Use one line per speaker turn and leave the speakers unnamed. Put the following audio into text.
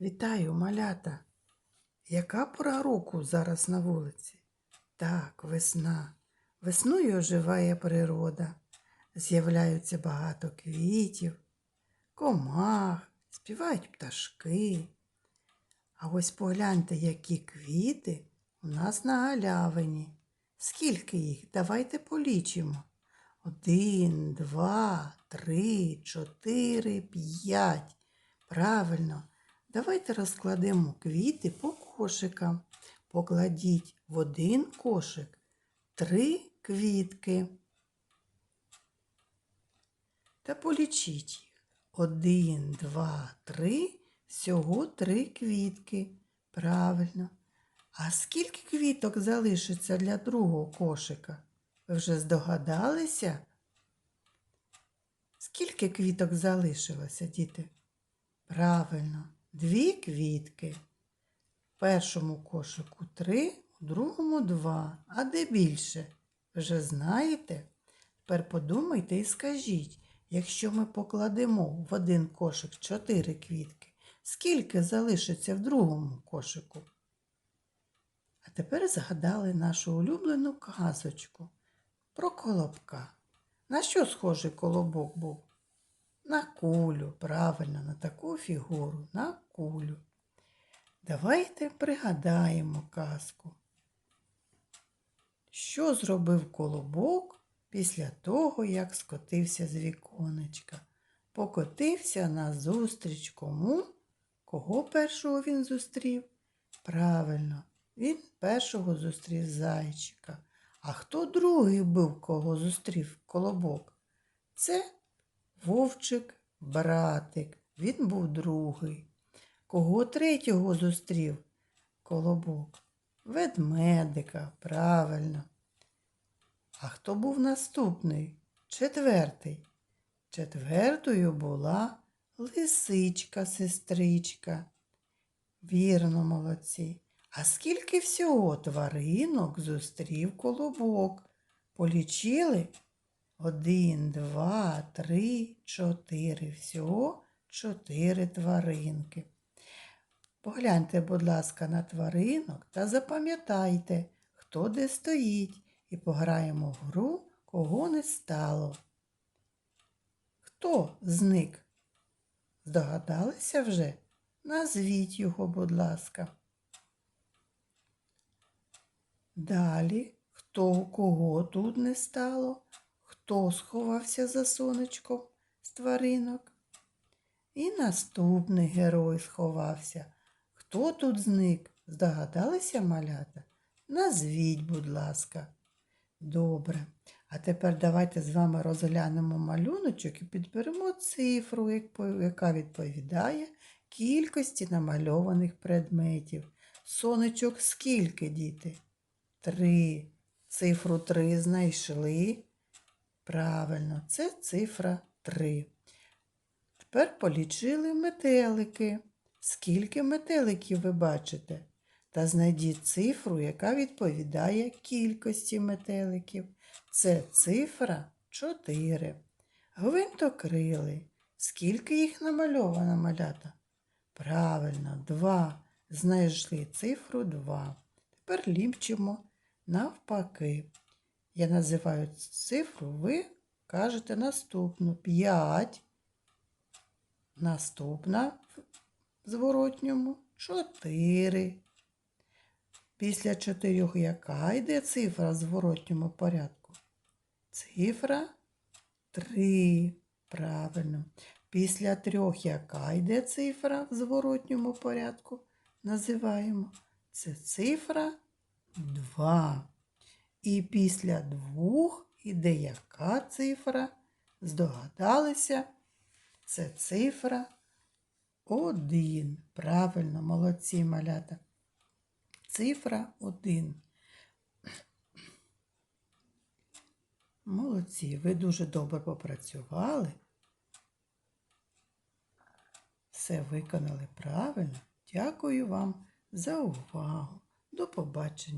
Вітаю, малята! Яка пора року зараз на вулиці? Так, весна. Весною оживає природа. З'являються багато квітів, комах, співають пташки. А ось погляньте, які квіти у нас на галявині. Скільки їх? Давайте полічимо. Один, два, три, чотири, п'ять. Правильно. Давайте розкладемо квіти по кошикам. Покладіть в один кошик три квітки. Та полічіть їх. Один, два, три. Всього три квітки. Правильно. А скільки квіток залишиться для другого кошика? Ви вже здогадалися? Скільки квіток залишилося, діти? Правильно, дві квітки. В першому кошику три, у другому два. А де більше? Вже знаєте? Тепер подумайте і скажіть, якщо ми покладемо в один кошик чотири квітки, скільки залишиться в другому кошику? А тепер згадали нашу улюблену казочку про колобка. На що схожий колобок був? На кулю, правильно, на таку фігуру, на кулю. Давайте пригадаємо казку. Що зробив колобок після того, як скотився з віконечка? Покотився назустріч кому? Кого першого він зустрів? Правильно, він першого зустрів зайчика. А хто другий був, кого зустрів колобок? Це вовчик, братик. Він був другий. Кого третього зустрів? Колобок. Ведмедика, правильно. А хто був наступний? Четвертий. Четвертою була лисичка, сестричка. Вірно, молодці. А скільки всього тваринок зустрів колобок? Полічили? Один, два, три, чотири. Всього чотири тваринки. Погляньте, будь ласка, на тваринок та запам'ятайте, хто де стоїть, і пограємо в гру, кого не стало. Хто зник? Здогадалися вже? Назвіть його, будь ласка. Далі, хто у кого тут не стало, хто сховався за сонечком з тваринок. І наступний герой сховався. Хто тут зник? Здогадалися малята? Назвіть, будь ласка. Добре. А тепер давайте з вами розглянемо малюночок і підберемо цифру, яка відповідає кількості намальованих предметів. Сонечок скільки, діти? Три. Цифру три знайшли. Правильно, це цифра три. Тепер полічили метелики. Скільки метеликів ви бачите? Та знайдіть цифру, яка відповідає кількості метеликів. Це цифра 4. Гвинтокрили. Скільки їх намальовано малята? Правильно, 2. Знайшли цифру 2. Тепер ліпчимо навпаки. Я називаю цифру, ви кажете наступну 5. Наступна в зворотньому 4. Після чотирьох яка йде цифра в зворотньому порядку? Цифра 3. Правильно. Після трьох яка йде цифра в зворотньому порядку? Називаємо. Це цифра 2. І після двох іде яка цифра? Здогадалися? Це цифра 1. Правильно, молодці малята. Цифра 1. Молодці, ви дуже добре попрацювали. Все виконали правильно. Дякую вам за увагу. До побачення.